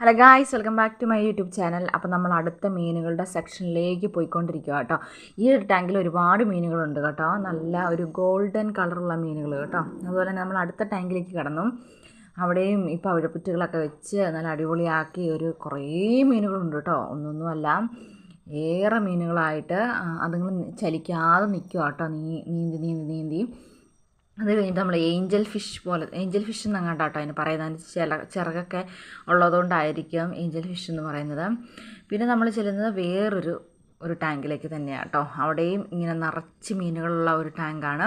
Hello guys welcome back to my YouTube channel. അപ്പോൾ നമ്മൾ അടുത്ത മീനുകളുടെ സെക്ഷനിലേക്ക് പോയിക്കൊണ്ടിരിക്കുക കേട്ടോ. ഈ ഒരു ടാങ്കിൽ ഒരുപാട് മീനുകളുണ്ട് കേട്ടോ. നല്ല ഒരു ഗോൾഡൻ കളറുള്ള മീനുകൾ കേട്ടോ. അതുപോലെ തന്നെ നമ്മൾ അടുത്ത ടാങ്കിലേക്ക് കടന്നു. അവിടെയും ഇപ്പം അവിഴപ്പുറ്റുകളൊക്കെ വെച്ച് നല്ല അടിപൊളിയാക്കി ഒരു കുറേ മീനുകളുണ്ട് കേട്ടോ. ഒന്നൊന്നുമല്ല ഏറെ മീനുകളായിട്ട് അതുങ്ങൾ ചലിക്കാതെ നിൽക്കുക കേട്ടോ. നീ നീന്തി നീന്തി നീന്തി. അത് കഴിഞ്ഞിട്ട് നമ്മൾ ഏഞ്ചൽ ഫിഷ് പോലെ ഏഞ്ചൽ ഫിഷ് എന്ന് അങ്ങോട്ട് കേട്ടോ അതിന് പറയുന്നത്. ചില ചിറകൊക്കെ ഉള്ളതുകൊണ്ടായിരിക്കും ഏഞ്ചൽ ഫിഷ് എന്ന് പറയുന്നത്. പിന്നെ നമ്മൾ ചെല്ലുന്നത് വേറൊരു ഒരു ടാങ്കിലേക്ക് തന്നെയാണ് കേട്ടോ അവിടെയും ഇങ്ങനെ നിറച്ച് മീനുകളുള്ള ഒരു ടാങ്കാണ്.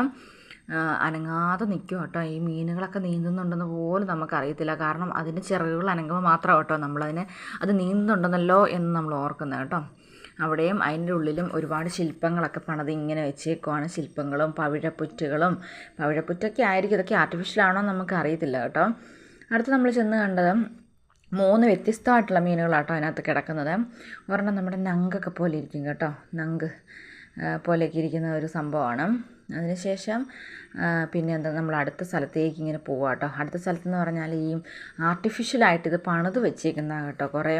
അനങ്ങാതെ നിൽക്കും കേട്ടോ ഈ മീനുകളൊക്കെ നീന്തുന്നുണ്ടെന്ന് പോലും നമുക്കറിയത്തില്ല. കാരണം അതിന്റെ ചിറകുകൾ അനങ്ങുമ്പോൾ മാത്രമാണ് കേട്ടോ നമ്മളതിന് അത് നീന്തുന്നുണ്ടെന്നല്ലോ എന്ന് നമ്മൾ ഓർക്കുന്നത് കേട്ടോ. അവിടെയും അതിന്റെ ഉള്ളിലും ഒരുപാട് ശില്പങ്ങളൊക്കെ പണിത് ഇങ്ങനെ വെച്ചേക്കുവാണ്. ശില്പങ്ങളും പവിഴപ്പുറ്റുകളും. പവിഴപ്പുറ്റൊക്കെ ആയിരിക്കും. ഇതൊക്കെ ആർട്ടിഫിഷ്യൽ ആർട്ടിഫിഷ്യലാണോ നമുക്ക് അറിയത്തില്ല കേട്ടോ. അടുത്ത് നമ്മൾ ചെന്ന് കണ്ടത് മൂന്ന് വ്യത്യസ്തമായിട്ടുള്ള മീനുകളാട്ടോ അതിനകത്ത് കിടക്കുന്നത്. ഒരെണ്ണം നമ്മുടെ നങ്കൊക്കെ പോലെ ഇരിക്കും കേട്ടോ. നങ്ക് പോലെയൊക്കെ ഇരിക്കുന്ന ഒരു സംഭവമാണ്. അതിനുശേഷം പിന്നെ എന്താ നമ്മൾ അടുത്ത സ്ഥലത്തേക്ക് ഇങ്ങനെ പോവാം കേട്ടോ അടുത്ത സ്ഥലത്തെന്ന് പറഞ്ഞാൽ ഈ ആർട്ടിഫിഷ്യലായിട്ട് ഇത് പണിത് വെച്ചേക്കുന്ന കേട്ടോ. കുറേ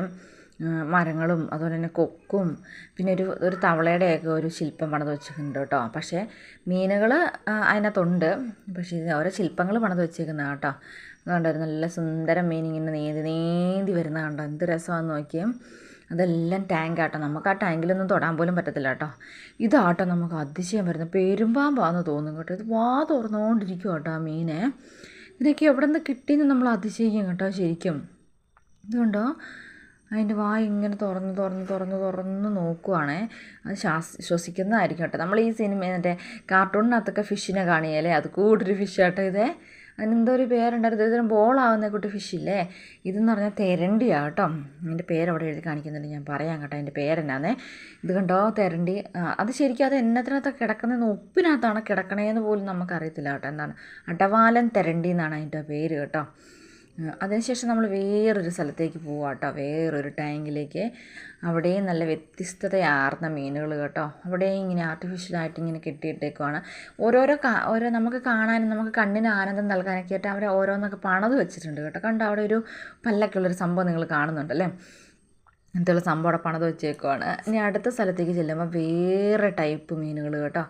മരങ്ങളും അതുപോലെ തന്നെ കൊക്കും പിന്നെ ഒരു ഒരു തവളയുടെയൊക്കെ ഒരു ശില്പം പണിത് വെച്ചിട്ടുണ്ട് കേട്ടോ. പക്ഷേ മീനുകൾ അതിനകത്തുണ്ട്. പക്ഷേ ഓരോ ശില്പങ്ങൾ പണിത് വെച്ചേക്കുന്ന കേട്ടോ. അതുകൊണ്ട് ഒരു നല്ല സുന്ദരം മീൻ ഇങ്ങനെ നീന്തി നീന്തി വരുന്ന കണ്ടോ? എന്ത് രസമാണെന്ന് നോക്കിയേ. അതെല്ലാം ടാങ്ക് ആട്ടോ. നമുക്ക് ആ ടാങ്കിലൊന്നും തൊടാൻ പോലും പറ്റത്തില്ല കേട്ടോ. ഇതാട്ടോ നമുക്ക് അതിശയം വരുന്നത്. പെരുമ്പാമ്പാന്ന് തോന്നും കേട്ടോ. ഇത് വാ തുറന്നുകൊണ്ടിരിക്കും കേട്ടോ ആ മീനെ. ഇതിനൊക്കെ എവിടെ നിന്ന് കിട്ടിയെന്ന് നമ്മൾ അതിശയിക്കും കേട്ടോ ശരിക്കും. ഇതുകൊണ്ടോ? അതിന്റെ വായ ഇങ്ങനെ തുറന്ന് തുറന്ന് തുറന്ന് തുറന്ന് നോക്കുവാണേ. അത് ശ്വാസ ശ്വസിക്കുന്നതായിരിക്കും കേട്ടോ. നമ്മൾ ഈ സിനിമ മറ്റേ കാർട്ടൂണിനകത്തൊക്കെ ഫിഷിനെ കാണിയല്ലേ അത് കൂട്ടൊരു ഫിഷ് കേട്ടോ ഇതേ. അതിനെന്തോ ഒരു പേരുണ്ടായിരുന്നു. ഇതിന് ബോളാവുന്ന കൂട്ടി ഫിഷില്ലേ? ഇതെന്ന് പറഞ്ഞാൽ തെരണ്ടിയാണ് കേട്ടോ. അതിന്റെ പേര് അവിടെ എഴുതി കാണിക്കുന്നുണ്ട്. ഞാൻ പറയാം കേട്ടോ അതിന്റെ പേരെന്നാന്നേ. ഇത് കണ്ടോ തെരണ്ടി? അത് ശരിക്കും അത് എന്നത്തിനകത്താണ് കിടക്കുന്നത് ഉപ്പിനകത്താണ് കിടക്കണേന്ന് പോലും നമുക്കറിയത്തില്ല കേട്ടോ. എന്താണ്? അടവാലൻ തെരണ്ടി എന്നാണ് അതിന്റെ പേര് കേട്ടോ. അതിനുശേഷം നമ്മൾ വേറൊരു സ്ഥലത്തേക്ക് പോവാം കേട്ടോ. വേറൊരു ടാങ്കിലേക്ക്. അവിടെയും നല്ല വ്യത്യസ്തതയാർന്ന മീനുകൾ കേട്ടോ. അവിടെയും ഇങ്ങനെ ആർട്ടിഫിഷ്യലായിട്ട് ഇങ്ങനെ കെട്ടിയിട്ടേക്കുവാണ്. ഓരോരോ കാ ഓരോ നമുക്ക് കാണാനും നമുക്ക് കണ്ണിന് ആനന്ദം നൽകാനൊക്കെ ആയിട്ട് അവർ ഓരോന്നൊക്കെ പണത് വെച്ചിട്ടുണ്ട് കേട്ടോ. കണ്ടോ? അവിടെ ഒരു പല്ലൊക്കെയുള്ളൊരു സംഭവം നിങ്ങൾ കാണുന്നുണ്ടല്ലേ? അങ്ങനത്തെയുള്ള സംഭവം അവിടെ പണത് വെച്ചേക്കുവാണ്. ഇനി അടുത്ത സ്ഥലത്തേക്ക് ചെല്ലുമ്പോൾ വേറെ ടൈപ്പ് മീനുകൾ കേട്ടോ.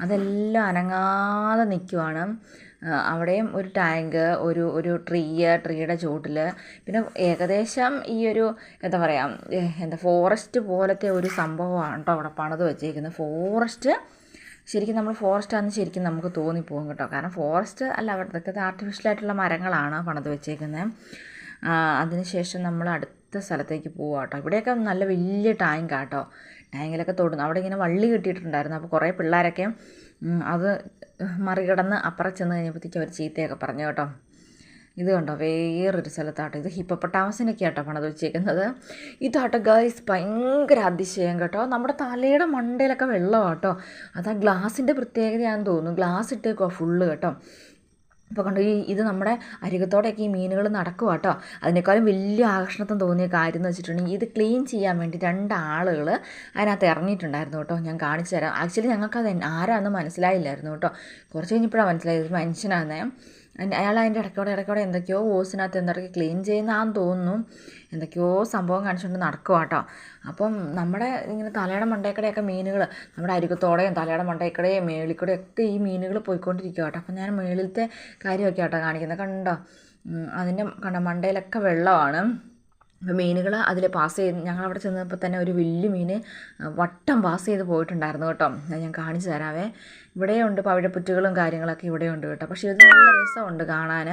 അതെല്ലാം അനങ്ങാതെ നിൽക്കുവാണ് അവിടെയും ഒരു ടാങ്ക് ഒരു ഒരു ട്രീ ട്രീയുടെ ചുവട്ടിൽ പിന്നെ ഏകദേശം ഈ ഒരു എന്താ പറയുക എന്താ ഫോറസ്റ്റ് പോലത്തെ ഒരു സംഭവമാണ് കേട്ടോ അവിടെ പണിത് വെച്ചേക്കുന്നത്. ഫോറസ്റ്റ് ശരിക്കും നമ്മൾ ഫോറസ്റ്റ് ആണെന്ന് ശരിക്കും നമുക്ക് തോന്നിപ്പോകും കേട്ടോ കാരണം ഫോറസ്റ്റ് അല്ല അവിടുത്തെ ആർട്ടിഫിഷ്യലായിട്ടുള്ള മരങ്ങളാണ് പണിത് വെച്ചേക്കുന്നത് അതിനുശേഷം നമ്മൾ അടുത്ത സ്ഥലത്തേക്ക് പോവുക കേട്ടോ ഇവിടെയൊക്കെ നല്ല വലിയ ടാങ്ക് കേട്ടോ ടാങ്കിലൊക്കെ തൊടുന്നു അവിടെ ഇങ്ങനെ വള്ളി കിട്ടിയിട്ടുണ്ടായിരുന്നു. അപ്പോൾ കുറേ പിള്ളേരൊക്കെ അത് മറികടന്ന് അപ്പുറം ചെന്ന് കഴിഞ്ഞപ്പോഴത്തേക്കും അവർ ചീത്തയൊക്കെ പറഞ്ഞു കേട്ടോ. ഇത് കണ്ടോ വേറൊരു സ്ഥലത്താട്ടോ. ഇത് ഹിപ്പപ്പൊട്ടാമസിനൊക്കെ ആട്ടോ പണിത് വെച്ചേക്കുന്നത്. ഇതാട്ടോ ഗൈസ് ഭയങ്കര അതിശയം കേട്ടോ. നമ്മുടെ തലയുടെ മണ്ടയിലൊക്കെ വെള്ളമാട്ടോ അത് ആ ഗ്ലാസിന്റെ പ്രത്യേകതയാണെന്ന് തോന്നുന്നു. ഗ്ലാസ് ഇട്ടേക്കോ ഫുള്ള് കേട്ടോ. ഇപ്പോൾ കണ്ടു ഈ ഇത് നമ്മുടെ അരികത്തോടെയൊക്കെ ഈ മീനുകൾ നടക്കുക കേട്ടോ അതിനേക്കാളും വലിയ ആകർഷണത്വം തോന്നിയ കാര്യം എന്ന് വെച്ചിട്ടുണ്ടെങ്കിൽ ഇത് ക്ലീൻ ചെയ്യാൻ വേണ്ടി രണ്ടാളുകൾ അതിനകത്ത് ഇറങ്ങിയിട്ടുണ്ടായിരുന്നു കേട്ടോ. ഞാൻ കാണിച്ചു തരാം. ആക്ച്വലി ഞങ്ങൾക്ക് അത് ആരാന്ന് മനസ്സിലായില്ലായിരുന്നു കേട്ടോ. കുറച്ച് കഴിഞ്ഞപ്പോഴാണ് മനസ്സിലായത് മനുഷ്യനാണെന്നേ അയാൾ അതിന്റെ ഇടയ്ക്കോടെ ഇടയ്ക്കോടെ എന്തൊക്കെയോ ഓസിനകത്ത് എന്തൊക്കെ ക്ലീൻ ചെയ്യുന്നതാന്ന് തോന്നുന്നു. എന്തൊക്കെയോ സംഭവം കാണിച്ചുകൊണ്ട് നടക്കുക കേട്ടോ അപ്പം നമ്മുടെ ഇങ്ങനെ തലയുടെ മണ്ടേക്കടയൊക്കെ മീനുകൾ നമ്മുടെ അരികത്തോടെയും തലയുടെ മണ്ടേക്കടയും മേളിക്കൂടെയും ഒക്കെ ഈ മീനുകൾ പോയിക്കൊണ്ടിരിക്കുക കേട്ടോ അപ്പം ഞാൻ മേളിലത്തെ കാര്യമൊക്കെ കേട്ടോ കാണിക്കുന്നത്. കണ്ടോ? അതിന്റെ കണ്ട? മണ്ടയിലൊക്കെ വെള്ളമാണ്. അപ്പോൾ മീനുകൾ അതിൽ പാസ് ചെയ്ത് ഞങ്ങളവിടെ ചെന്നപ്പോൾ തന്നെ ഒരു വലിയ മീൻ വട്ടം പാസ് ചെയ്ത് പോയിട്ടുണ്ടായിരുന്നു കേട്ടോ. ഞാൻ കാണിച്ചു തരാവേ. ഇവിടെയുണ്ട് പവിഴപ്പുറ്റുകളും കാര്യങ്ങളൊക്കെ ഇവിടെയുണ്ട് കേട്ടോ. പക്ഷേ ഇത് നല്ല രസമുണ്ട് കാണാൻ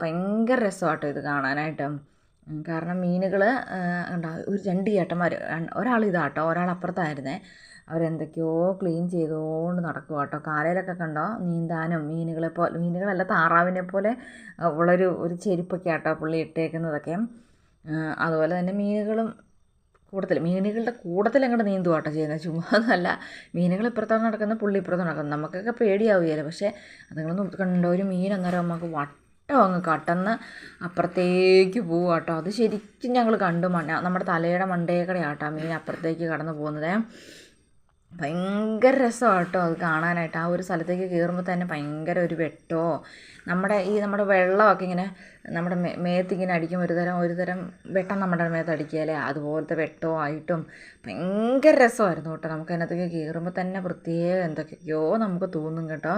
ഭയങ്കര രസമാട്ടോ ഇത് കാണാനായിട്ട്. കാരണം മീനുകൾ ഉണ്ടാ ഒരു രണ്ട് ചേട്ടന്മാർ ഒരാൾ ഇതാട്ടോ ഒരാൾ അപ്പുറത്തായിരുന്നേ. അവരെന്തൊക്കെയോ ക്ലീൻ ചെയ്തുകൊണ്ട് നടക്കുക കേട്ടോ കാലയിലൊക്കെ കണ്ടോ നീന്താനും മീനുകളെ പോലെ മീനുകളല്ല താറാവിനെ പോലെ ഉള്ളൊരു ഒരു ചെരുപ്പൊക്കെ ആട്ടോ പുള്ളി ഇട്ടേക്കുന്നതൊക്കെ. അതുപോലെ തന്നെ മീനുകളും കൂട്ടത്തിൽ മീനുകളുടെ കൂട്ടത്തിൽ അങ്ങോട്ട് നീന്തു കേട്ടോ ചെയ്യുന്നത് ചുമ്മാ എന്നല്ല മീനുകൾ ഇപ്പുറത്താണ് നടക്കുന്നത് പുള്ളി ഇപ്പുറത്താണ് നടക്കുന്നത് നമുക്കൊക്കെ പേടിയാവുകയല്ലോ പക്ഷേ അതുങ്ങളൊന്നും കണ്ട ഒരു മീൻ അന്നേരം നമുക്ക് വട്ടം അങ്ങ് കട്ടന്ന് അപ്പുറത്തേക്ക് പോവുക കേട്ടോ അത് ശരിക്കും ഞങ്ങൾ കണ്ടു. മണ്ണ നമ്മുടെ തലയുടെ മണ്ടേക്കടയാട്ടോ മീൻ അപ്പുറത്തേക്ക് കടന്നു പോകുന്നത്. ഭയങ്കര രസമാണ് കേട്ടോ അത് കാണാനായിട്ട്. ആ ഒരു സ്ഥലത്തേക്ക് കയറുമ്പോൾ തന്നെ ഭയങ്കര ഒരു വെട്ടോ. നമ്മുടെ ഈ നമ്മുടെ വെള്ളമൊക്കെ ഇങ്ങനെ നമ്മുടെ മേത്തിങ്ങനെ അടിക്കും ഒരു തരം ഒരു തരം വെട്ടം നമ്മുടെ മേത്ത് അടിക്കുകയല്ലേ അതുപോലത്തെ വെട്ടോ ആയിട്ടും ഭയങ്കര രസമായിരുന്നു കേട്ടോ. നമുക്ക് അതിനകത്തേക്ക് കയറുമ്പോൾ തന്നെ പ്രത്യേകം എന്തൊക്കെയോ നമുക്ക് തോന്നും കേട്ടോ.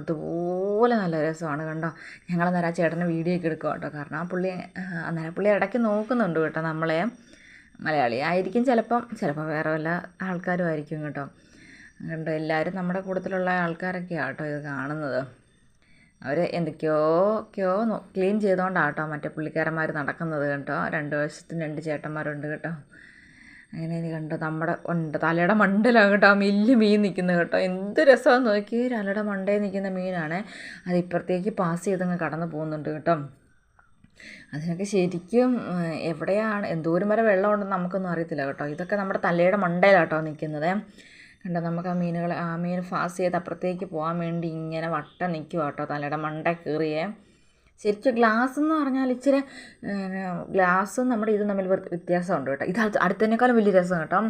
അതുപോലെ നല്ല രസമാണ് കണ്ടോ. ഞങ്ങൾ അന്നേരം ആ ചേട്ടനെ വീഡിയോ ഒക്കെ എടുക്കുക കേട്ടോ. കാരണം ആ പുള്ളി അന്നേരം പുള്ളി ഇടയ്ക്ക് നോക്കുന്നുണ്ട് കേട്ടോ നമ്മളെ. മലയാളി ആയിരിക്കും ചിലപ്പം. ചിലപ്പോൾ വേറെ വല്ല ആൾക്കാരും ആയിരിക്കും കേട്ടോ. കണ്ടോ എല്ലാവരും നമ്മുടെ കൂട്ടത്തിലുള്ള ആൾക്കാരൊക്കെയാണ് കേട്ടോ ഇത് കാണുന്നത്. അവർ എന്തൊക്കെയോ ക്ലീൻ ചെയ്തുകൊണ്ടാണ് കേട്ടോ മറ്റേ പുള്ളിക്കാരന്മാർ നടക്കുന്നത് കേട്ടോ. രണ്ട് വശത്തും രണ്ട് ചേട്ടന്മാരുണ്ട് കേട്ടോ. അങ്ങനെ ഇനി കണ്ടോ നമ്മുടെ ഉണ്ട് തലയുടെ മണ്ടയിലാണ് കേട്ടോ മില്ല് മീൻ നിൽക്കുന്നത് കേട്ടോ. എന്ത് രസമാണെന്ന് നോക്കി തലയുടെ മണ്ടയിൽ നിൽക്കുന്ന മീനാണ്. അത് ഇപ്പുറത്തേക്ക് പാസ് ചെയ്തങ്ങ് കടന്നു പോകുന്നുണ്ട് കേട്ടോ. അതിനൊക്കെ ശരിക്കും എവിടെയാണ് എന്തോരം വരെ വെള്ളമുണ്ടെന്ന് നമുക്കൊന്നും അറിയത്തില്ല കേട്ടോ. ഇതൊക്കെ നമ്മുടെ തലയുടെ മണ്ടയിലാണ് കേട്ടോ നിൽക്കുന്നത്. കണ്ടോ നമുക്ക് ആ മീനുകൾ ആ മീൻ ഫാസ് ചെയ്ത് അപ്പുറത്തേക്ക് പോകാൻ വേണ്ടി ഇങ്ങനെ വട്ടം നിൽക്കുക കേട്ടോ തലയുടെ മണ്ട കയറിയേ ശരിക്കും ഗ്ലാസ് എന്ന് പറഞ്ഞാൽ ഇച്ചിരി ഗ്ലാസ്സും നമ്മുടെ ഇതും തമ്മിൽ വ്യത്യാസമുണ്ട് കേട്ടോ. ഇത് അടുത്തതിനേക്കാളും വലിയ രസം കേട്ടോ.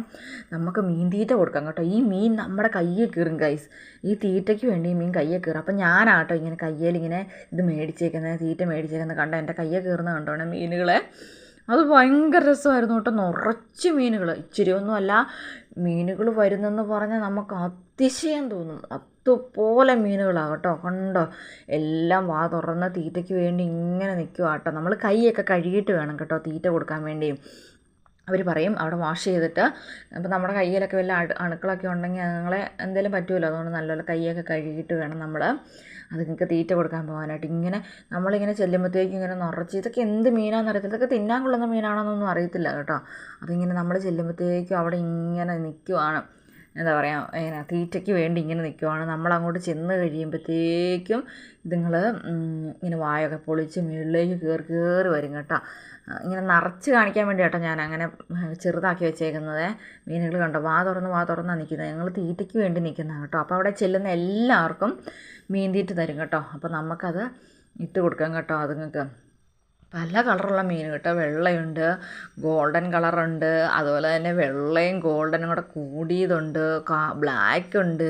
നമുക്ക് മീൻ തീറ്റ കൊടുക്കാം കേട്ടോ. ഈ മീൻ നമ്മുടെ കയ്യെ കീറും ഗൈസ് ഈ തീറ്റയ്ക്ക് വേണ്ടി മീൻ കയ്യെ കീറും. അപ്പം ഞാനാട്ടോ ഇങ്ങനെ കയ്യിൽ ഇങ്ങനെ ഇത് മേടിച്ചേക്കുന്നത് തീറ്റ മേടിച്ചേക്കുന്നത് കണ്ട എന്റെ കയ്യെ കീറുന്ന കണ്ടോണേ മീനുകളെ. അത് ഭയങ്കര രസമായിരുന്നു കേട്ടോ. നിറച്ച് മീനുകൾ ഇച്ചിരി ഒന്നുമല്ല മീനുകൾ വരുന്നെന്ന് പറഞ്ഞാൽ നമുക്ക് അതിശയം തോന്നും. അതുപോലെ മീനുകളാണ് കേട്ടോ. കണ്ടോ? എല്ലാം വാ തുറന്ന തീറ്റയ്ക്ക് വേണ്ടി ഇങ്ങനെ നിൽക്കുക കേട്ടോ നമ്മൾ കൈയൊക്കെ കഴുകിയിട്ട് വേണം കേട്ടോ തീറ്റ കൊടുക്കാൻ വേണ്ടി അവർ പറയും അവിടെ വാഷ് ചെയ്തിട്ട് അപ്പോൾ നമ്മുടെ കയ്യിലൊക്കെ വല്ല അണുക്കളൊക്കെ ഉണ്ടെങ്കിൽ അതുങ്ങളെ എന്തെങ്കിലും പറ്റുമല്ലോ അതുകൊണ്ട് നല്ലപോലെ കൈയൊക്കെ കഴുകിയിട്ട് വേണം നമ്മൾ അതുങ്ങൾക്ക് തീറ്റ കൊടുക്കാൻ പോകാനായിട്ട്. ഇങ്ങനെ നമ്മളിങ്ങനെ ചെല്ലുമ്പോഴത്തേക്കും ഇങ്ങനെ നിറച്ച് ഇതൊക്കെ എന്ത് മീനാണെന്ന് അറിയത്തില്ല. ഇതൊക്കെ തിന്നാൻ കൊള്ളുന്ന മീനാണെന്നൊന്നും അറിയത്തില്ല കേട്ടോ. അതിങ്ങനെ നമ്മൾ ചെല്ലുമ്പോഴത്തേക്കും അവിടെ ഇങ്ങനെ നിൽക്കുവാണ് എന്താ പറയുക ഇങ്ങനെ തീറ്റയ്ക്ക് വേണ്ടി ഇങ്ങനെ നിൽക്കുവാണ് നമ്മൾ അങ്ങോട്ട് ചെന്ന് കഴിയുമ്പോഴത്തേക്കും ഇതുങ്ങൾ ഇങ്ങനെ വായൊക്കെ പൊളിച്ച് മുകളിലേക്ക് കയറി കയറി വരും കേട്ടോ. ഇങ്ങനെ നിറച്ച് കാണിക്കാൻ വേണ്ടി കേട്ടോ ഞാൻ അങ്ങനെ ചെറുതാക്കി വെച്ചേക്കുന്നത്. മീനുകൾ കണ്ടോ വാ തുറന്ന് വാ തുറന്നാണ് നിൽക്കുന്നത് ഞങ്ങൾ തീറ്റയ്ക്ക് വേണ്ടി നിൽക്കുന്നതാണ് കേട്ടോ. അപ്പോൾ അവിടെ ചെല്ലുന്ന എല്ലാവർക്കും മീൻ തീറ്റ തരും കേട്ടോ. അപ്പോൾ നമുക്കത് ഇട്ട് കൊടുക്കാം കേട്ടോ അതുങ്ങൾക്ക്. പല കളറുള്ള മീൻ കേട്ടോ. വെള്ളയുണ്ട് ഗോൾഡൻ കളറുണ്ട് അതുപോലെ തന്നെ വെള്ളയും ഗോൾഡനും കൂടെ കൂടിയതുണ്ട് ബ്ലാക്ക് ഉണ്ട്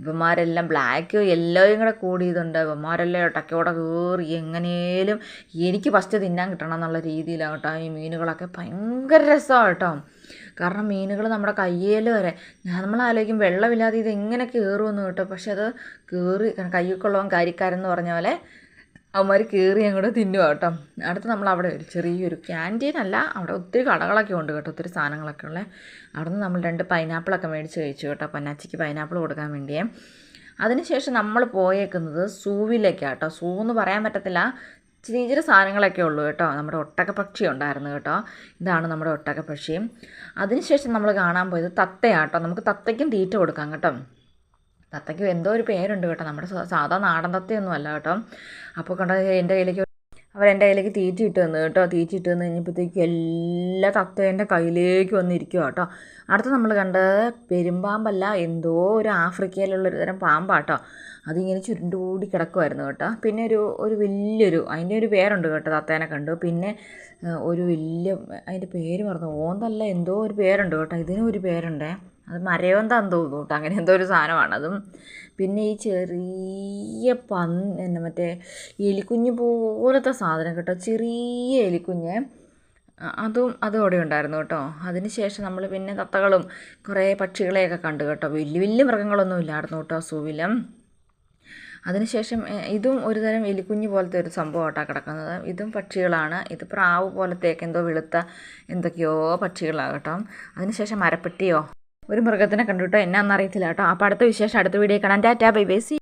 ഇവന്മാരെല്ലാം ബ്ലാക്ക് യെല്ലോയും കൂടെ കൂടിയതുണ്ട്. ഇവന്മാരെല്ലാം ഇടയ്ക്കോടെ കയറി എങ്ങനെയും എനിക്ക് ഫസ്റ്റ് തിന്നാൻ കിട്ടണം എന്നുള്ള രീതിയിലാണ് കേട്ടോ ഈ മീനുകളൊക്കെ. ഭയങ്കര രസമാണ് കേട്ടോ. കാരണം മീനുകൾ നമ്മുടെ കയ്യിൽ വരെ ഞാൻ നമ്മൾ ആലോചിക്കും വെള്ളമില്ലാതെ ഇത് എങ്ങനെ കയറുമെന്ന് കേട്ടോ. പക്ഷെ അത് കയറി കയ്യൊക്കെയുള്ളവൻ കാര്യക്കാരെന്ന് പറഞ്ഞ പോലെ അവന്മാർ കയറി അങ്ങോട്ട് തിന്നുക കേട്ടോ. അടുത്ത് നമ്മൾ അവിടെ ഒരു ചെറിയൊരു ക്യാന്റീൻ അല്ല അവിടെ ഒത്തിരി കടകളൊക്കെ ഉണ്ട് കേട്ടോ ഒത്തിരി സാധനങ്ങളൊക്കെ ഉള്ളത് അവിടെ നിന്ന് നമ്മൾ രണ്ട് പൈനാപ്പിളൊക്കെ മേടിച്ച് കഴിച്ചു കേട്ടോ പൊന്നാച്ചിക്ക് പൈനാപ്പിൾ കൊടുക്കാൻ വേണ്ടിയേ. അതിനുശേഷം നമ്മൾ പോയേക്കുന്നത് സൂവിലേക്കാണ് കേട്ടോ. സൂ എന്ന് പറയാൻ പറ്റത്തില്ല ചെറിയ ചെറിയ സാധനങ്ങളൊക്കെ ഉള്ളൂ കേട്ടോ. നമ്മുടെ ഒട്ടകപ്പക്ഷി ഉണ്ടായിരുന്നു കേട്ടോ. ഇതാണ് നമ്മുടെ ഒട്ടകപ്പക്ഷി. അതിനുശേഷം നമ്മൾ കാണാൻ പോയത് തത്തയാട്ടോ നമുക്ക് തത്തയ്ക്കും തീറ്റ കൊടുക്കാം കേട്ടോ. തത്തയ്ക്ക് എന്തോ ഒരു പേരുണ്ട് കേട്ടോ. നമ്മുടെ സാധാ നാടൻ തത്തയൊന്നും അല്ല കേട്ടോ. അപ്പോൾ കണ്ട എന്റെ കയ്യിലേക്ക് അവരെന്റെ കയ്യിലേക്ക് തീറ്റി ഇട്ട് തന്നു കേട്ടോ. തീറ്റി ഇട്ട് തന്നു കഴിഞ്ഞപ്പോഴത്തേക്ക് എല്ലാ തത്ത എന്റെ കയ്യിലേക്ക് വന്നിരിക്കുക കേട്ടോ. അടുത്ത് നമ്മൾ കണ്ടത് പെരുമ്പാമ്പല്ല എന്തോ ഒരു ആഫ്രിക്കയിലുള്ള ഒരു തരം പാമ്പാട്ടോ അതിങ്ങനെ ചുരുണ്ടുകൂടി കിടക്കുമായിരുന്നു കേട്ടോ. പിന്നെ ഒരു ഒരു വലിയൊരു അതിന്റെ ഒരു പേരുണ്ട് കേട്ടോ തത്തേനെ കണ്ടു. പിന്നെ ഒരു വലിയ അതിന്റെ പേര് പറഞ്ഞു ഓന്തല്ല എന്തോ ഒരു പേരുണ്ട് കേട്ടോ. ഇതിനും ഒരു പേരുണ്ടേ. അത് മരയോന്താന്ന് തോന്നുന്നു കേട്ടോ അങ്ങനെ എന്തോ ഒരു സാധനമാണ്. അതും പിന്നെ ഈ ചെറിയ പന്ന് എന്നെ മറ്റേ എലിക്കുഞ്ഞ് പോലത്തെ സാധനം കേട്ടോ. ചെറിയ എലിക്കുഞ്ഞ്. അതും അതും അവിടെ ഉണ്ടായിരുന്നു കേട്ടോ. അതിന് ശേഷം നമ്മൾ പിന്നെ തത്തകളും കുറേ പക്ഷികളെയൊക്കെ കണ്ടു കേട്ടോ. വലിയ വലിയ മൃഗങ്ങളൊന്നും ഇല്ലായിരുന്നു കേട്ടോ സൂവിലും അതിനുശേഷം ഇതും ഒരു തരം എലിക്കുഞ്ഞ് പോലത്തെ ഒരു സംഭവമായിട്ടാണ് കിടക്കുന്നത്. ഇതും പക്ഷികളാണ്. ഇത് പ്രാവ് പോലത്തെയൊക്കെ എന്തോ വെളുത്ത എന്തൊക്കെയോ പക്ഷികളാണ് കേട്ടോ. അതിനുശേഷം മരപ്പെട്ടിയോ? ഒരു മൃഗത്തിനെ കണ്ടു കേട്ടോ. എന്നാന്നറിയത്തില്ല കേട്ടോ. അപ്പോൾ അടുത്ത വിശേഷം അടുത്ത വീഡിയോ കാണാൻ ടാറ്റാ ബൈ ബൈ. സി